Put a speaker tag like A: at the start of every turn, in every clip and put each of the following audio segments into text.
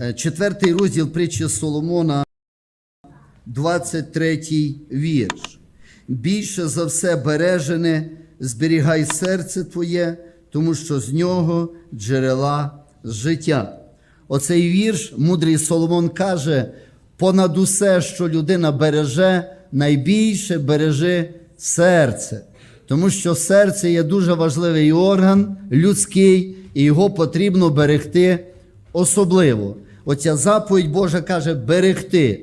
A: Е, Четвертий розділ притчі Соломона, 23 вірш. Більше за все бережене, зберігай серце твоє, тому що з нього джерела життя. Оцей вірш, мудрий Соломон каже: понад усе, що людина береже, найбільше бережи серце. Тому що серце є дуже важливий орган людський, і його потрібно берегти особливо. Оця заповідь Божа каже берегти.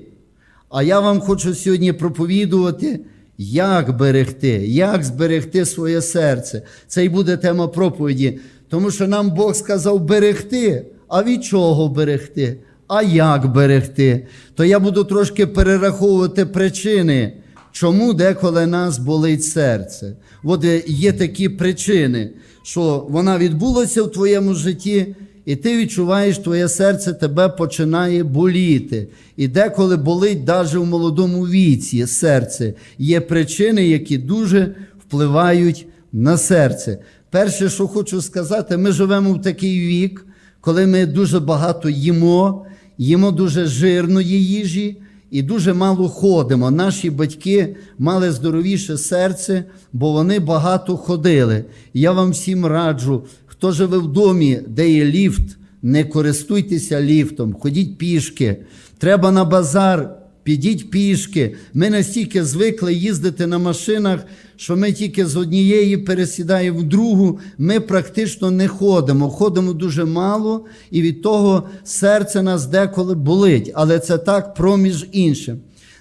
A: А я вам хочу сьогодні проповідувати, як берегти, як зберегти своє серце. Це й буде тема проповіді. Тому що нам Бог сказав берегти. А від чого берегти? А як берегти? То я буду трошки перераховувати причини, чому деколи нас болить серце. От е, є такі причини, що вона відбулася в твоєму житті, і ти відчуваєш, твоє серце тебе починає боліти. І деколи болить навіть в молодому віці серце. Є причини, які дуже впливають на серце. Перше, що хочу сказати, ми живемо в такий вік, коли ми дуже багато їмо, їмо дуже жирної їжі і дуже мало ходимо. Наші батьки мали здоровіше серце, бо вони багато ходили. Я вам всім раджу, хто живе в домі, де є ліфт, не користуйтеся ліфтом, ходіть пішки. Треба на базар, підіть пішки. Ми настільки звикли їздити на машинах, що ми тільки з однієї пересідаємо в другу. Ми практично не ходимо. Ходимо дуже мало, і від того серце нас деколи болить. Але це так проміж іншим.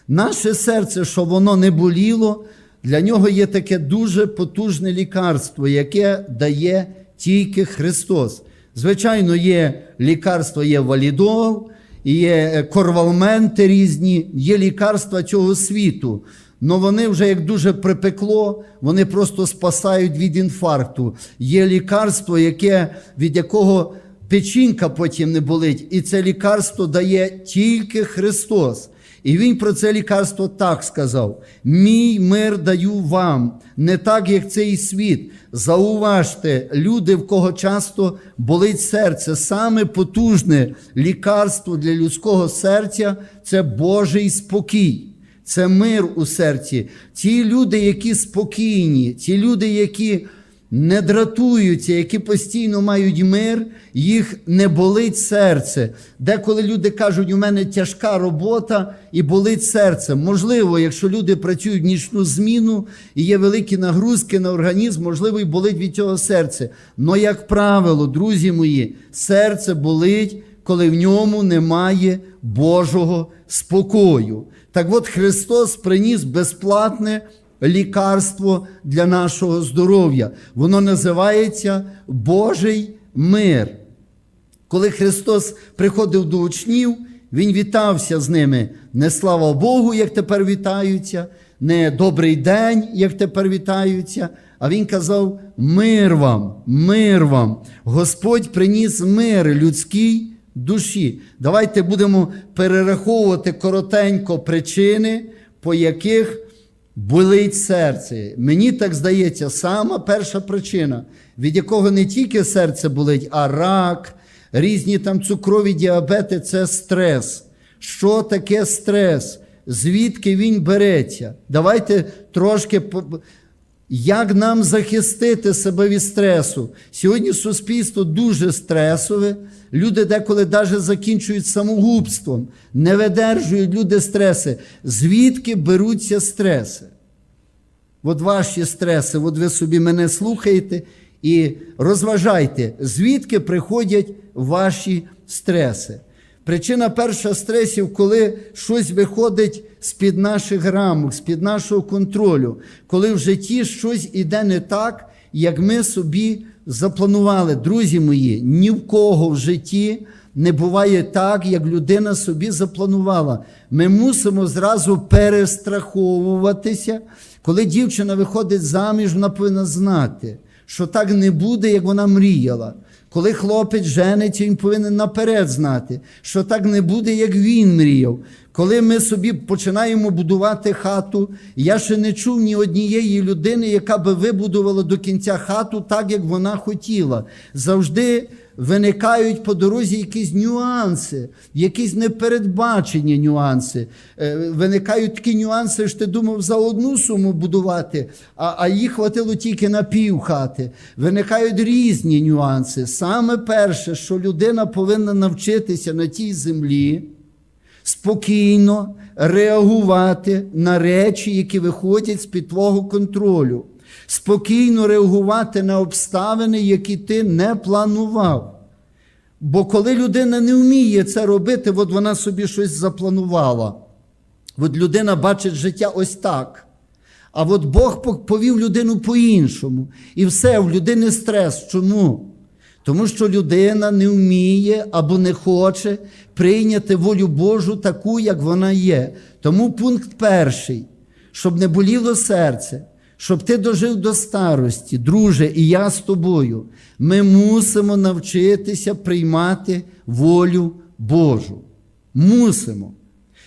A: Наше серце, щоб воно не боліло, для нього є таке дуже потужне лікарство, яке дає тільки Христос. Звичайно, є лікарство, є валідол, є е, корвалменти різні, є лікарства цього світу. але вони вже як дуже припекло, вони просто спасають від інфаркту. Є лікарство, яке, від якого печінка потім не болить, і це лікарство дає тільки Христос. І він про це лікарство так сказав: Мій мир даю вам, не так, як цей світ. Зауважте, люди, в кого часто болить серце, саме потужне лікарство для людського серця це Божий спокій. Це мир у серці. Ті люди, які спокійні, ті люди, які не дратуються, які постійно мають мир, їх не болить серце. Деколи люди кажуть, у мене тяжка робота і болить серце. Можливо, якщо люди працюють в нічну зміну і є великі нагрузки на організм, можливо, і болить від цього серце. Но, як правило, друзі мої, серце болить, коли в ньому немає Божого спокою. Так от Христос приніс безплатне лікарство для нашого здоров'я. Воно називається Божий мир. Коли Христос приходив до учнів, Він вітався з ними. Не слава Богу, як тепер вітаються, не добрий день, як тепер вітаються. А Він казав: мир вам, мир вам. Господь приніс мир людській душі. Давайте будемо перераховувати коротенько причини, по яких болить серце. Мені так здається, сама перша причина, від якого не тільки серце болить, а рак, різні там цукрові діабети це стрес. Що таке стрес? Звідки він береться? Давайте трошки. Як нам захистити себе від стресу? Сьогодні суспільство дуже стресове. Люди деколи навіть закінчують самогубством, не видержують люди стреси. Звідки беруться стреси? От ваші стреси, от ви собі мене слухаєте і розважайте, звідки приходять ваші стреси. Причина перша стресів, коли щось виходить з-під наших рамок, з-під нашого контролю, коли в житті щось іде не так, як ми собі запланували. Друзі мої, ні в кого в житті не буває так, як людина собі запланувала. Ми мусимо зразу перестраховуватися. Коли дівчина виходить заміж, вона повинна знати, що так не буде, як вона мріяла. Коли хлопець жениться, він повинен наперед знати, що так не буде, як він мріяв. Коли ми собі починаємо будувати хату, я ще не чув ні однієї людини, яка би вибудувала до кінця хату так, як вона хотіла. Завжди виникають по дорозі якісь нюанси, якісь непередбачені нюанси. Е, Виникають такі нюанси, що ти думав за одну суму будувати, а, а їх хватило тільки на пів хати. Виникають різні нюанси. Саме перше, що людина повинна навчитися на тій землі спокійно реагувати на речі, які виходять з-під твого контролю, спокійно реагувати на обставини, які ти не планував. Бо коли людина не вміє це робити, от вона собі щось запланувала. От людина бачить життя ось так. А от Бог повів людину по-іншому. І все, в людини стрес. Чому? Тому що людина не вміє або не хоче прийняти волю Божу таку, як вона є. Тому пункт перший, щоб не боліло серце, щоб ти дожив до старості, друже, і я з тобою. Ми мусимо навчитися приймати волю Божу. Мусимо.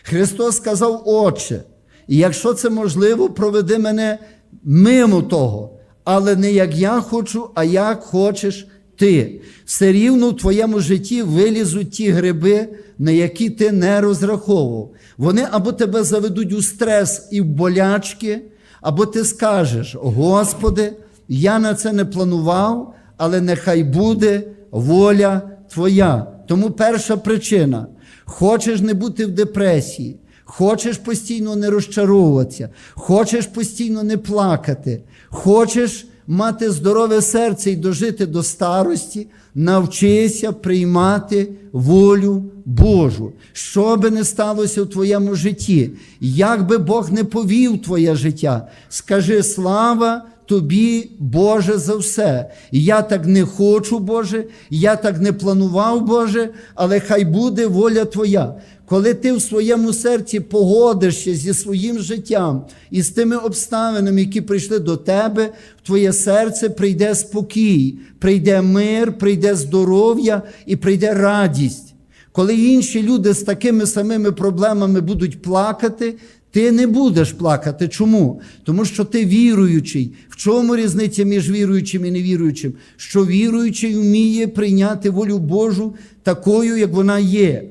A: Христос сказав, Отче, і якщо це можливо, проведи мене мимо того, але не як я хочу, а як хочеш ти. Все рівно в твоєму житті вилізуть ті гриби, на які ти не розраховував. Вони або тебе заведуть у стрес і в болячки, або ти скажеш: Господи, я на це не планував, але нехай буде воля Твоя. Тому перша причина: хочеш не бути в депресії, хочеш постійно не розчаровуватися, хочеш постійно не плакати, хочеш мати здорове серце і дожити до старості, навчися приймати волю Божу. Що би не сталося в твоєму житті, як би Бог не повів твоє життя, скажи слава тобі, Боже, за все. Я так не хочу, Боже, я так не планував, Боже, але хай буде воля Твоя. Коли ти в своєму серці погодишся зі своїм життям і з тими обставинами, які прийшли до тебе, в твоє серце прийде спокій, прийде мир, прийде здоров'я і прийде радість. Коли інші люди з такими самими проблемами будуть плакати, ти не будеш плакати. Чому? Тому що ти віруючий. В чому різниця між віруючим і невіруючим? Що віруючий вміє прийняти волю Божу такою, як вона є.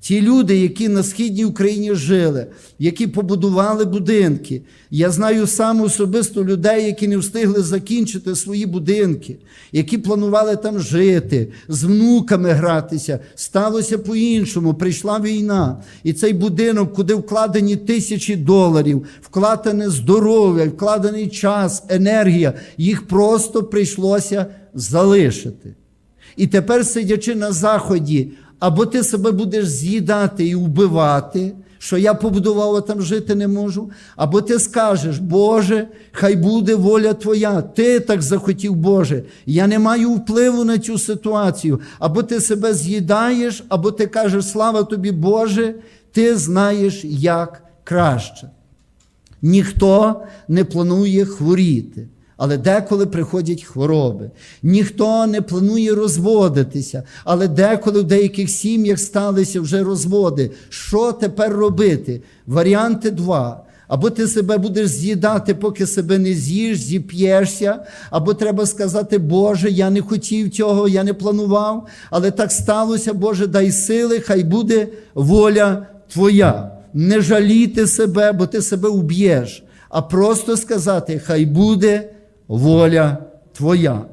A: Ті люди, які на східній Україні жили, які побудували будинки. Я знаю сам особисто людей, які не встигли закінчити свої будинки, які планували там жити, з внуками гратися. Сталося по-іншому. Прийшла війна. І цей будинок, куди вкладені тисячі доларів, вкладене здоров'я, вкладений час, енергія, їх просто прийшлося залишити. І тепер, сидячи на заході, або ти себе будеш з'їдати і вбивати, що я побудував, а там жити не можу, або ти скажеш, Боже, хай буде воля Твоя, ти так захотів, Боже, я не маю впливу на цю ситуацію. Або ти себе з'їдаєш, або ти кажеш, слава тобі, Боже, ти знаєш, як краще. Ніхто не планує хворіти. Але деколи приходять хвороби. Ніхто не планує розводитися, але деколи в деяких сім'ях сталися вже розводи. Що тепер робити? Варіанти два. Або ти себе будеш з'їдати, поки себе не з'їш, зіп'єшся, або треба сказати, Боже, я не хотів цього, я не планував, але так сталося, Боже, дай сили, хай буде воля Твоя. Не жаліти себе, бо ти себе уб'єш, а просто сказати, хай буде воля Твоя.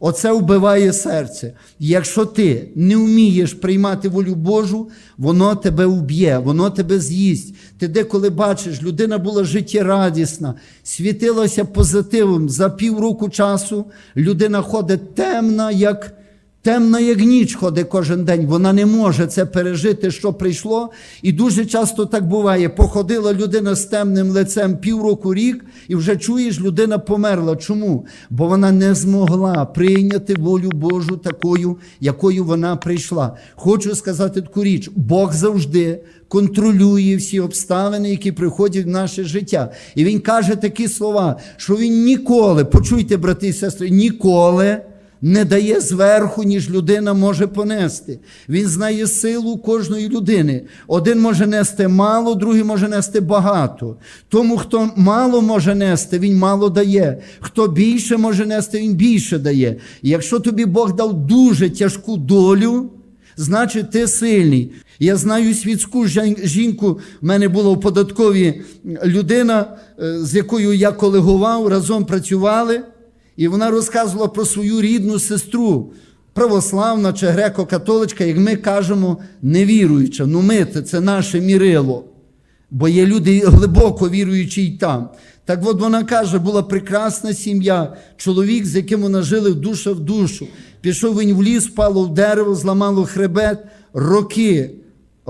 A: Оце вбиває серце. Якщо ти не вмієш приймати волю Божу, воно тебе вб'є, воно тебе з'їсть. Ти деколи бачиш, людина була життєрадісна, світилася позитивом. За півроку часу людина ходить темна, як темна, як ніч ходить кожен день. Вона не може це пережити, що прийшло. І дуже часто так буває. Походила людина з темним лицем півроку рік, і вже чуєш, людина померла. Чому? Бо вона не змогла прийняти волю Божу такою, якою вона прийшла. Хочу сказати таку річ: Бог завжди. Контролює всі обставини, які приходять в наше життя. І він каже такі слова, що він ніколи, почуйте, брати і сестри, ніколи не дає зверху, ніж людина може понести. Він знає силу кожної людини. Один може нести мало, другий може нести багато. Тому, хто мало може нести, він мало дає. Хто більше може нести, він більше дає. І якщо тобі Бог дав дуже тяжку долю, значить ти сильний. Я знаю світську жінку, в мене була в податковій людина, е, з якою я колегував, разом працювали, і вона розказувала про свою рідну сестру, православна чи греко-католичка, як ми кажемо, невіруюча. Ну ми це, наше мірило. Бо є люди глибоко віруючі й там. Так от вона каже, була прекрасна сім'я, чоловік, з яким вона жили в душа в душу. Пішов він в ліс, впало в дерево, зламало хребет, роки,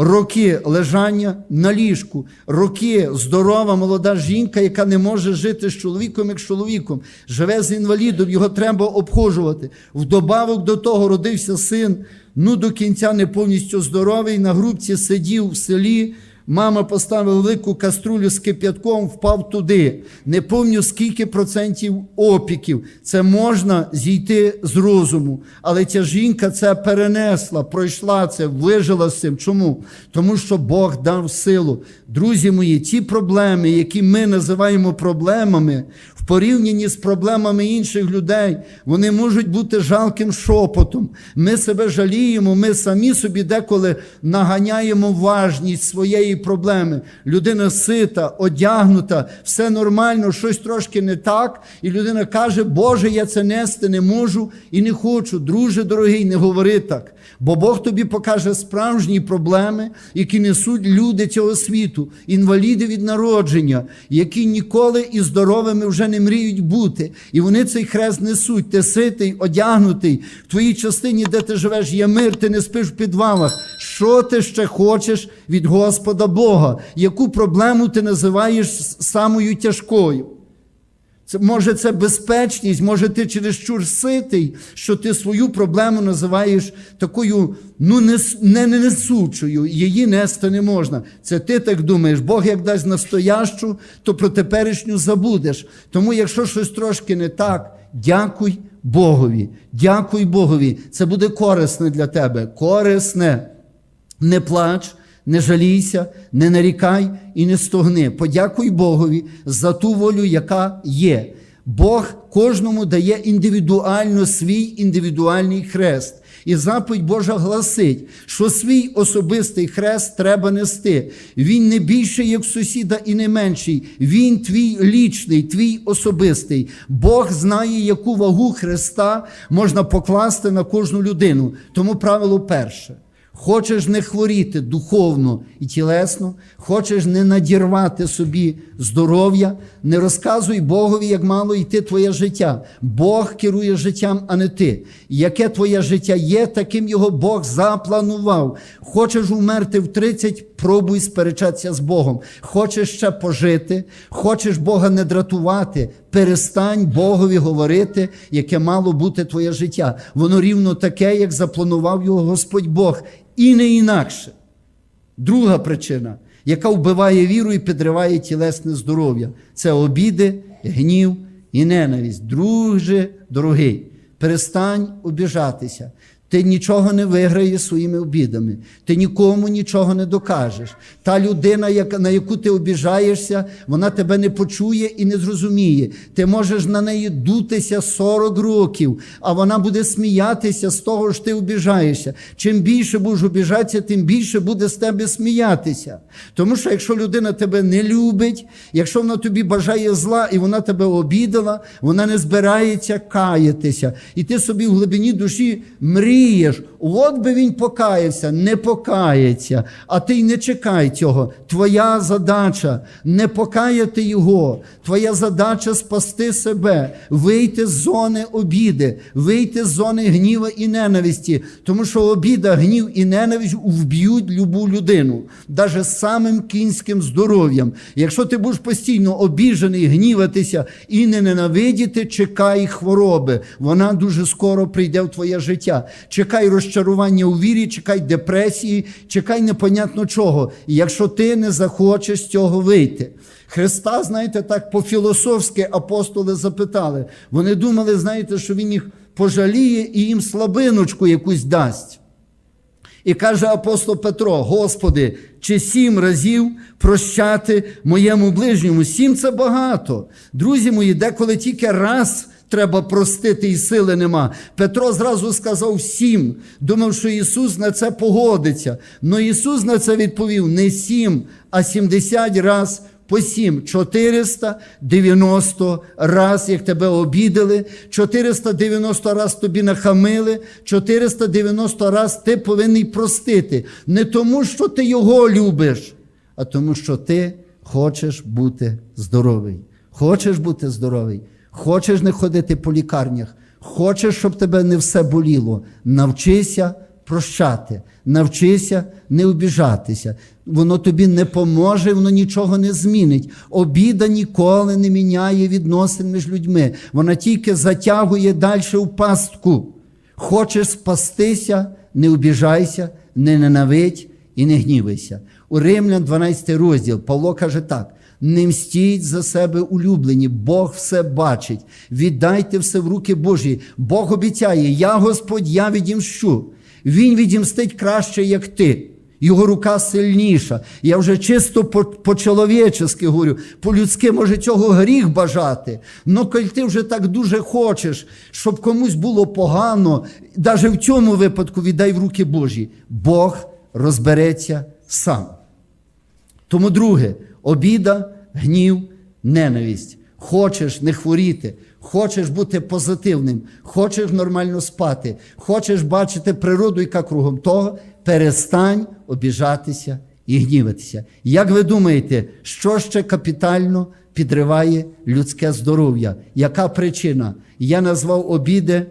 A: роки лежання на ліжку, роки здорова молода жінка, яка не може жити з чоловіком, як чоловіком, живе з інвалідом, його треба обхожувати. Вдобавок до того родився син, ну до кінця не повністю здоровий, на грубці сидів в селі. Мама поставила велику каструлю з кип'ятком, впав туди. Не пам'ятаю, скільки процентів опіків. Це можна зійти з розуму. Але ця жінка це перенесла, пройшла це, вижила з цим. Чому? Тому що Бог дав силу. Друзі мої, ті проблеми, які ми називаємо проблемами, в порівнянні з проблемами інших людей, вони можуть бути жалким шепотом. Ми себе жаліємо, ми самі собі деколи наганяємо важність своєї проблеми. Людина сита, одягнута, все нормально, щось трошки не так. І людина каже, Боже, я це нести не можу і не хочу. Друже дорогий, не говори так. Бо Бог тобі покаже справжні проблеми, які несуть люди цього світу, інваліди від народження, які ніколи і здоровими вже не мріють бути. І вони цей хрест несуть. Ти ситий, одягнутий. В твоїй частині, де ти живеш, є мир, ти не спиш в підвалах. Що ти ще хочеш від Господа Бога? Яку проблему ти називаєш самою тяжкою? Це, може, це безпечність, може, ти чересчур ситий, що ти свою проблему називаєш такою ну, не не несучою, її нести не можна. Це ти так думаєш. Бог як дасть настоящу, то про теперішню забудеш. Тому, якщо щось трошки не так, дякуй Богові. Дякуй Богові. Це буде корисне для тебе. Корисне. Не плач, не жалійся, не нарікай і не стогни. Подякуй Богові за ту волю, яка є. Бог кожному дає індивідуально свій індивідуальний хрест. І заповідь Божа гласить, що свій особистий хрест треба нести. Він не більший, як сусіда, і не менший. Він твій лічний, твій особистий. Бог знає, яку вагу хреста можна покласти на кожну людину. Тому правило перше. Хочеш не хворіти духовно і тілесно, хочеш не надірвати собі здоров'я, не розказуй Богові, як мало йти твоє життя. Бог керує життям, а не ти. Яке твоє життя є, таким його Бог запланував. Хочеш умерти в 30, пробуй сперечатися з Богом. Хочеш ще пожити, хочеш Бога не дратувати, перестань Богові говорити, яке мало бути твоє життя. Воно рівно таке, як запланував його Господь Бог, і не інакше. Друга причина, яка вбиває віру і підриває тілесне здоров'я, це обіди, гнів і ненависть. Друже, дорогий, перестань обіжатися. Ти нічого не виграєш своїми обідами, ти нікому нічого не докажеш. Та людина, на яку ти обіжаєшся, вона тебе не почує і не зрозуміє. Ти можеш на неї дутися 40 років, а вона буде сміятися з того, що ти обіжаєшся. Чим більше будеш обіжатися, тим більше буде з тебе сміятися. Тому що якщо людина тебе не любить, якщо вона тобі бажає зла і вона тебе обідала, вона не збирається каятися. І ти собі в глибині душі мрієш, от би він покаявся, не покається. А ти й не чекай цього. Твоя задача не покаяти його. Твоя задача спасти себе, вийти з зони обіди, вийти з зони гніва і ненависті. Тому що обіда, гнів і ненависть вб'ють любу людину, навіть самим кінським здоров'ям. Якщо ти будеш постійно обіжений, гніватися і не ненавидіти, чекай хвороби. Вона дуже скоро прийде в твоє життя. Чекай розчарування у вірі, чекай депресії, чекай непонятно чого. І якщо ти не захочеш з цього вийти. Христа, знаєте, так по-філософськи апостоли запитали. Вони думали, знаєте, що він їх пожаліє і їм слабиночку якусь дасть. І каже апостол Петро: Господи, чи сім разів прощати моєму ближньому? Сім це багато. Друзі мої, деколи тільки раз треба простити, і сили нема. Петро зразу сказав сім, думав, що Ісус на це погодиться. Но Ісус на це відповів не сім, а сімдесят раз по сім. 490 раз, як тебе обідали, 490 раз тобі нахамили, 490 раз ти повинен простити. Не тому, що ти його любиш, а тому, що ти хочеш бути здоровий. Хочеш бути здоровий, хочеш не ходити по лікарнях, хочеш, щоб тебе не все боліло. Навчися прощати, навчися не обіжатися. Воно тобі не поможе, воно нічого не змінить. Обіда ніколи не міняє відносин між людьми. Вона тільки затягує далі в пастку. Хочеш спастися, не обіжайся, не ненавидь і не гнівайся. У Римлян 12 розділ Павло каже так: не мстіть за себе улюблені, Бог все бачить. Віддайте все в руки Божі. Бог обіцяє, я Господь, я відімщу. Він відімстить краще, як ти. Його рука сильніша. Я вже чисто по-чоловічески говорю, по-людськи може цього гріх бажати. Но коли ти вже так дуже хочеш, щоб комусь було погано, навіть в цьому випадку віддай в руки Божі. Бог розбереться сам. Тому, друге, обіда, гнів, ненависть. Хочеш не хворіти, хочеш бути позитивним, хочеш нормально спати, хочеш бачити природу, яка кругом того, перестань обіжатися і гніватися. Як ви думаєте, що ще капітально підриває людське здоров'я? Яка причина? Я назвав обіди,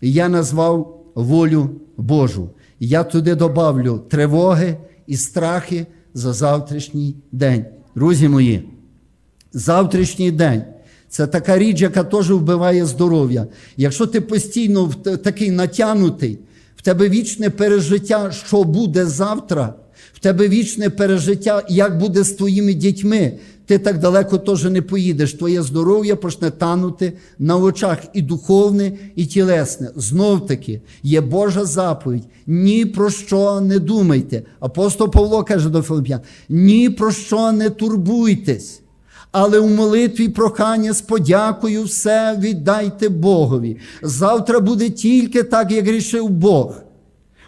A: я назвав волю Божу. Я туди добавлю тривоги і страхи за завтрашній день. Друзі мої, завтрашній день. Це така річ, яка теж вбиває здоров'я. Якщо ти постійно такий натянутий, в тебе вічне пережиття, що буде завтра, в тебе вічне пережиття, як буде з твоїми дітьми, ти так далеко теж не поїдеш. Твоє здоров'я почне танути на очах і духовне, і тілесне. Знов таки є Божа заповідь. Ні про що не думайте. Апостол Павло каже до Филип'ян: ні про що не турбуйтесь. Але у молитві прохання з подякою все віддайте Богові. Завтра буде тільки так, як рішив Бог.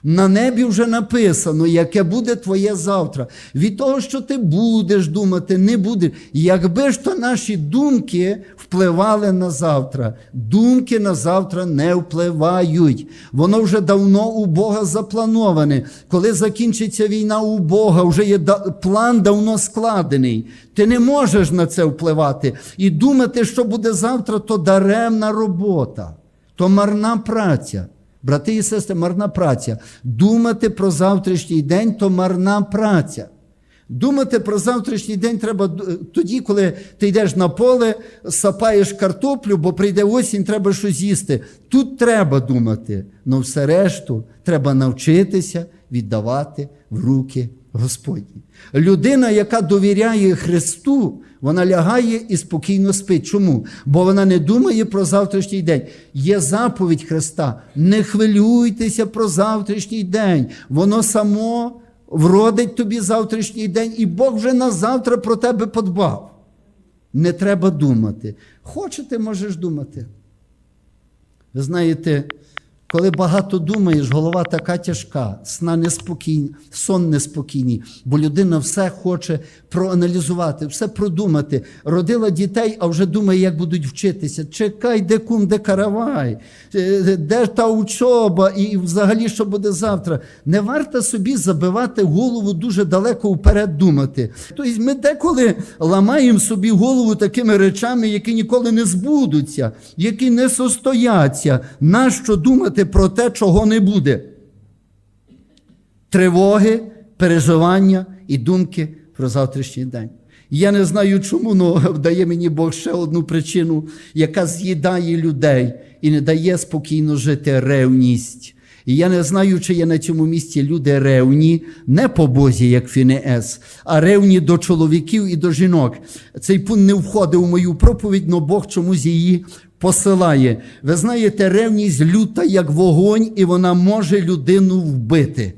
A: На небі вже написано, яке буде твоє завтра. Від того, що ти будеш думати, не будеш. Якби ж то наші думки впливали на завтра, думки на завтра не впливають. Воно вже давно у Бога заплановане. Коли закінчиться війна у Бога, вже є план давно складений. Ти не можеш на це впливати. І думати, що буде завтра, то даремна робота, то марна праця. Брати і сестри, марна праця. Думати про завтрашній день то марна праця. Думати про завтрашній день треба тоді, коли ти йдеш на поле, сапаєш картоплю, бо прийде осінь, треба щось їсти. Тут треба думати, але все решту треба навчитися віддавати в руки Господні. Людина, яка довіряє Христу, вона лягає і спокійно спить. Чому? Бо вона не думає про завтрашній день. Є заповідь Христа. Не хвилюйтеся про завтрашній день. Воно само вродить тобі завтрашній день, і Бог вже на завтра про тебе подбав. Не треба думати. Хочете, можеш думати. Ви знаєте, коли багато думаєш, голова така тяжка, сна неспокійна, сон неспокійний, бо людина все хоче проаналізувати, все продумати. Родила дітей, а вже думає, як будуть вчитися. Чекай, де кум, де каравай, де та учоба, і взагалі що буде завтра. Не варто собі забивати голову дуже далеко вперед думати. Тобто ми деколи ламаємо собі голову такими речами, які ніколи не збудуться, які не состояться. Нащо думати? про те, чого не буде. Тривоги, переживання і думки про завтрашній день. Я не знаю, чому, але дає мені Бог ще одну причину, яка з'їдає людей і не дає спокійно жити ревність. І я не знаю, чи є на цьому місці люди ревні, не по Бозі, як Фінеес, а ревні до чоловіків і до жінок. Цей пункт не входить у мою проповідь, але Бог чомусь її посилає. Ви знаєте, ревність люта, як вогонь, і вона може людину вбити.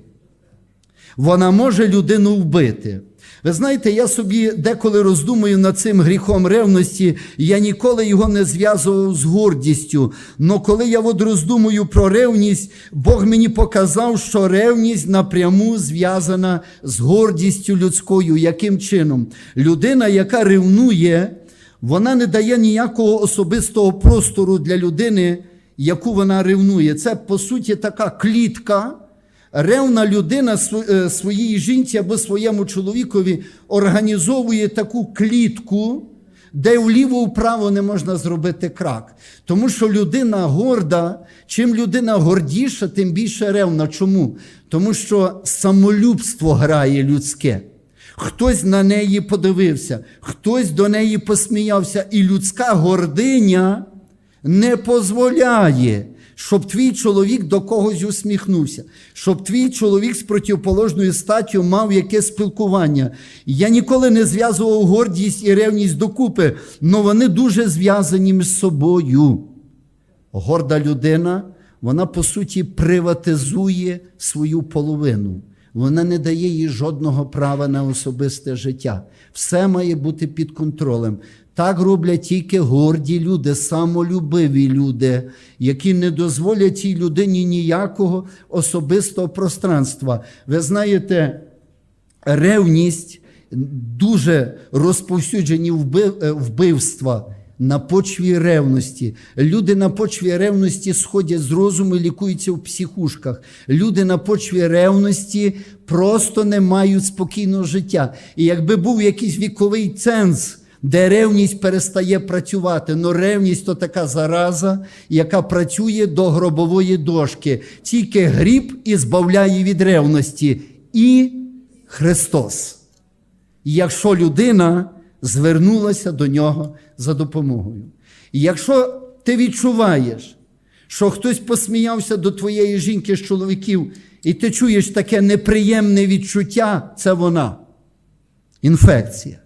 A: Вона може людину вбити. Ви знаєте, я собі деколи роздумую над цим гріхом ревності, я ніколи його не зв'язував з гордістю. Но коли я от роздумую про ревність, Бог мені показав, що ревність напряму зв'язана з гордістю людською. Яким чином? Людина, яка ревнує, вона не дає ніякого особистого простору для людини, яку вона ревнує. Це, по суті, така клітка. Ревна людина е, своїй жінці або своєму чоловікові організовує таку клітку, де вліво-вправо не можна зробити крак. Тому що людина горда, чим людина гордіша, тим більше ревна. Чому? Тому що самолюбство грає людське. Хтось на неї подивився, хтось до неї посміявся, і людська гординя не дозволяє, щоб твій чоловік до когось усміхнувся, щоб твій чоловік з противоположною статтю мав якесь спілкування. Я ніколи не зв'язував гордість і ревність докупи, але вони дуже зв'язані між собою. Горда людина, вона по суті приватизує свою половину. Вона не дає їй жодного права на особисте життя. Все має бути під контролем. Так роблять тільки горді люди, самолюбиві люди, які не дозволять цій людині ніякого особистого пространства. Ви знаєте, ревність дуже розповсюджені е, вбивства на почві ревності. Люди на почві ревності сходять з розуму і лікуються в психушках. Люди на почві ревності просто не мають спокійного життя. І якби був якийсь віковий ценз, де ревність перестає працювати. Но ревність то така зараза, яка працює до гробової дошки. Тільки гріб і збавляє від ревності. І Христос. Якщо людина звернулася до нього за допомогою. І якщо ти відчуваєш, що хтось посміявся до твоєї жінки з чоловіків, і ти чуєш таке неприємне відчуття, це вона. Інфекція.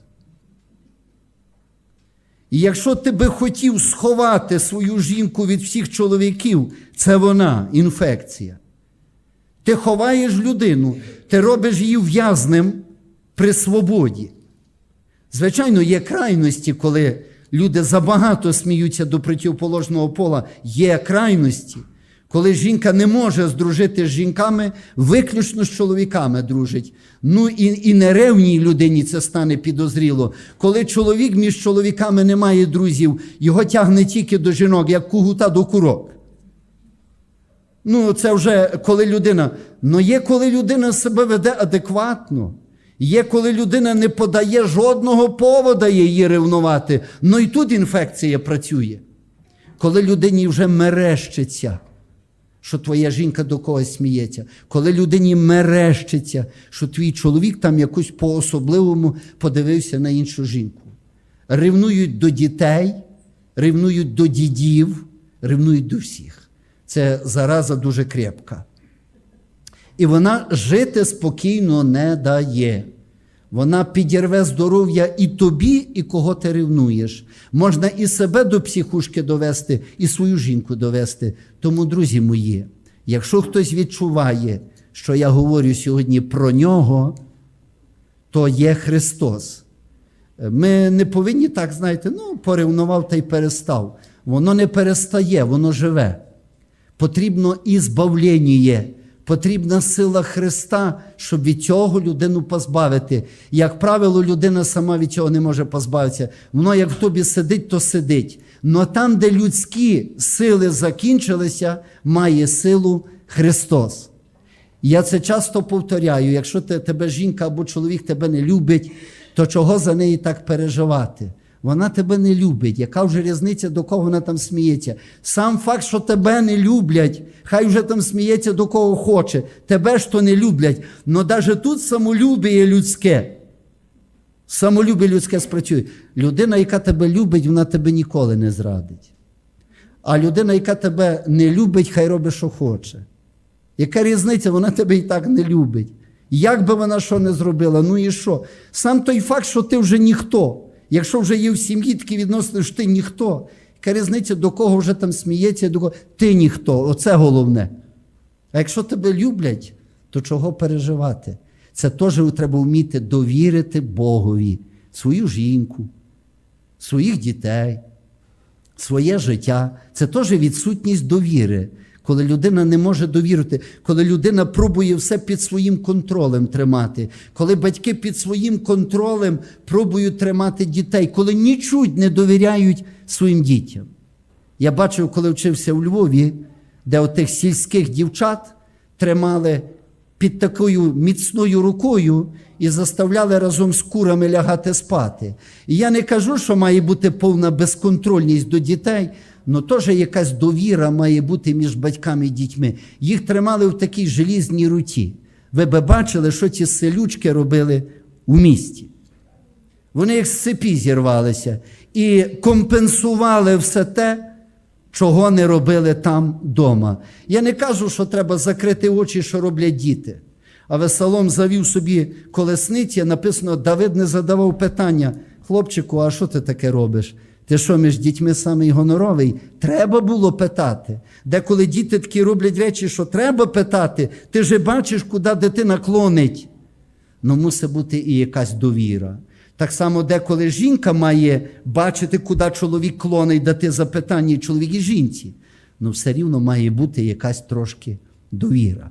A: І якщо ти би хотів сховати свою жінку від всіх чоловіків, це вона, інфекція. Ти ховаєш людину, ти робиш її в'язним при свободі. Звичайно, є крайності, коли люди забагато сміються до противоположного пола. Є крайності, коли жінка не може здружити з жінками, виключно з чоловіками дружить. Ну і, і неревній людині це стане підозріло. Коли чоловік між чоловіками не має друзів, його тягне тільки до жінок, як кугута до курок. Ну, це вже коли людина. Ну є коли людина себе веде адекватно. Є коли людина не подає жодного повода її ревнувати. Ну і тут інфекція працює. Коли людині вже мерещиться, що твоя жінка до когось сміється, коли людині мерещиться, що твій чоловік там якось по-особливому подивився на іншу жінку. Ревнують до дітей, ревнують до дідів, ревнують до всіх. Це зараза дуже крепка. І вона жити спокійно не дає. Вона підірве здоров'я і тобі, і кого ти ревнуєш. Можна і себе до психушки довести, і свою жінку довести. Тому, друзі мої, якщо хтось відчуває, що я говорю сьогодні про нього, то є Христос. Ми не повинні так, знаєте, ну, поревнував та й перестав. Воно не перестає, воно живе. Потрібно і збавлення, потрібна сила Христа, щоб від цього людину позбавити. Як правило, людина сама від цього не може позбавитися. Воно як в тобі сидить, то сидить. Но там, де людські сили закінчилися, має силу Христос. Я це часто повторяю: якщо тебе жінка або чоловік тебе не любить, то чого за неї так переживати? Вона тебе не любить. Яка вже різниця, до кого вона там сміється? Сам факт, що тебе не люблять, хай вже там сміється до кого хоче. Тебе ж то не люблять. Но навіть тут самолюбіє людське. Самолюбі людське спрацює. Людина, яка тебе любить, вона тебе ніколи не зрадить. А людина, яка тебе не любить, хай робить, що хоче. Яка різниця, вона тебе і так не любить. Як би вона що не зробила, ну і що? Сам той факт, що ти вже ніхто. Якщо вже є в сім'ї такі відносини, що ти ніхто, Яка різниця, до кого вже там сміється, до кого. Ти ніхто, оце головне. А якщо тебе люблять, то чого переживати? Це теж треба вміти довірити Богові, свою жінку, своїх дітей, своє життя. Це теж відсутність довіри. Коли людина не може довірити, коли людина пробує все під своїм контролем тримати, коли батьки під своїм контролем пробують тримати дітей, коли нічуть не довіряють своїм дітям. Я бачив, коли вчився у Львові, де отих сільських дівчат тримали під такою міцною рукою і заставляли разом з курами лягати спати. І я не кажу, що має бути повна безконтрольність до дітей, але теж якась довіра має бути між батьками і дітьми. Їх тримали в такій желізній руті. Ви би бачили, що ці селючки робили у місті. Вони як з цепі зірвалися і компенсували все те, чого не робили там вдома. Я не кажу, що треба закрити очі, що роблять діти. А Весолом завів собі колесниці, написано, Давид не задавав питання, хлопчику, а що ти таке робиш? Ти що між дітьми самий гоноровий? Треба було питати. Деколи діти такі роблять речі, що треба питати, ти же бачиш, куди дитина клонить. Ну мусить бути і якась довіра. Так само, деколи жінка має бачити, куди чоловік клонить, дати запитання чоловік і жінці. Ну, все рівно має бути якась трошки довіра.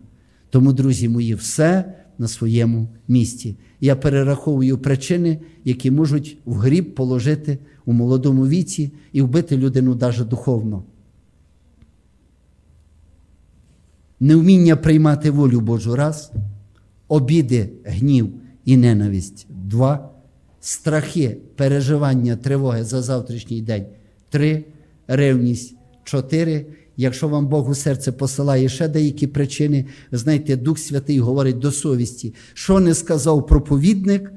A: Тому, друзі мої, все на своєму місці. Я перераховую причини, які можуть в гріб положити у молодому віці і вбити людину навіть духовно. Невміння приймати волю Божу раз, обіди, гнів і ненависть два, страхи, переживання, тривоги за завтрашній день три, ревність чотири. Якщо вам Бог у серце посилає ще деякі причини, ви знаєте, Дух Святий говорить до совісті. Що не сказав проповідник,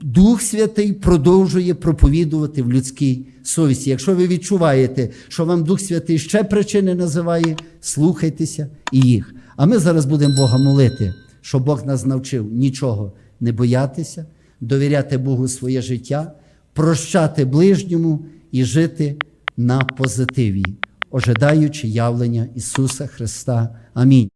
A: Дух Святий продовжує проповідувати в людській совісті. Якщо ви відчуваєте, що вам Дух Святий ще причини називає, слухайтеся і їх. А ми зараз будемо Бога молити, щоб Бог нас навчив нічого не боятися, довіряти Богу своє життя, прощати ближньому і жити на позитиві, ожидаючи явлення Ісуса Христа. Амінь.